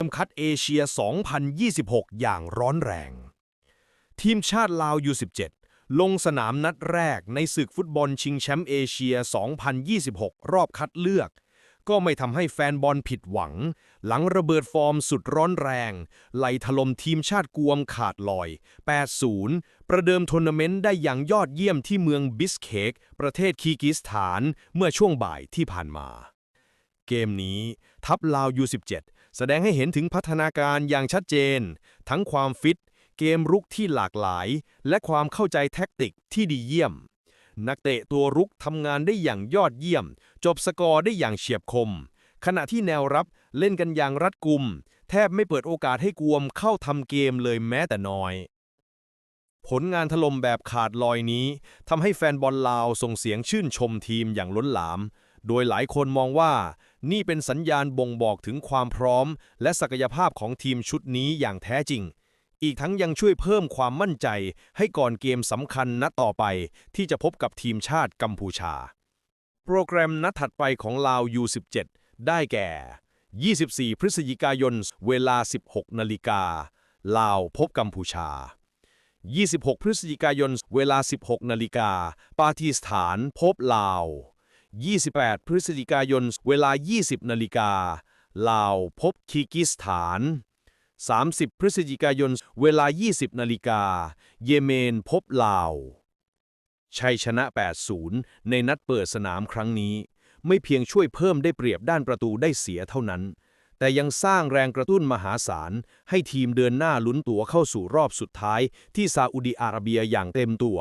เกมคัดเอเชีย 2026 อย่างร้อนแรง ทีมชาติลาว U17 ลงสนามนัดแรกในศึกฟุตบอลชิงแชมป์เอเชีย 2026 รอบคัดเลือก ก็ไม่ทำให้แฟนบอลผิดหวัง หลังระเบิดฟอร์มสุดร้อนแรง ไหลถล่มทีมชาติกวมขาดลอย 8-0 ประเดิมทัวร์นาเมนต์ได้อย่างยอดเยี่ยมที่เมืองบิสเคกประเทศคีร์กิสถานเมื่อช่วงบ่ายที่ผ่านมา เกมนี้ทัพลาว U17 แสดงให้เห็นถึงพัฒนาการอย่างชัดเจน ทั้งความฟิต เกมรุกที่หลากหลาย และความเข้าใจแท็กติกที่ดีเยี่ยม นักเตะตัวรุกทำงานได้อย่างยอดเยี่ยม จบสกอร์ได้อย่างเฉียบคม ขณะที่แนวรับเล่นกันอย่างรัดกุม แทบไม่เปิดโอกาสให้กวมเข้าทำเกมเลยแม้แต่น้อยผลงานถล่มแบบขาดลอยนี้ทำให้แฟนบอลลาวส่งเสียงชื่นชมทีมอย่างล้นหลาม โดยหลายคนมองว่า นี่เป็นสัญญาณบ่งบอกถึงความพร้อม และศักยภาพของทีมชุดนี้อย่างแท้จริง อีกทั้งยังช่วยเพิ่มความมั่นใจให้ก่อนเกมสำคัญนัดต่อไป ที่จะพบกับทีมชาติกัมพูชา โปรแกรมนัดถัดไปของลาว U17 ได้แก่ 24 พฤศจิกายน เวลา 16 นาฬิกา ลาวพบกัมพูชา 26 พฤศจิกายน เวลา 16 นาฬิกา ปากีสถานพบลาว 28 พฤศจิกายน เวลา 20 นาฬิกา ลาวพบคีร์กิสถาน 30 พฤศจิกายน เวลา 20 นาฬิกา เยเมนพบลาว ชัยชนะ 8-0 ในนัดเปิดสนามครั้งนี้ ไม่เพียงช่วยเพิ่มได้เปรียบด้านประตูได้เสียเท่านั้น แต่ยังสร้างแรงกระตุ้นมหาศาล ให้ทีมเดินหน้าลุ้นตั๋วเข้าสู่รอบสุดท้ายที่ซาอุดิอาระเบียอย่างเต็มตัว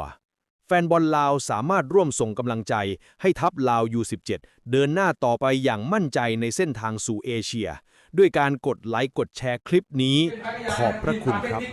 แฟนบอลลาวสามารถร่วมส่งกำลังใจให้ทัพลาว U17 เดินหน้าต่อไปอย่างมั่นใจในเส้นทางสู่เอเชีย ด้วยการกดไลค์กดแชร์คลิปนี้ ขอบพระคุณครับ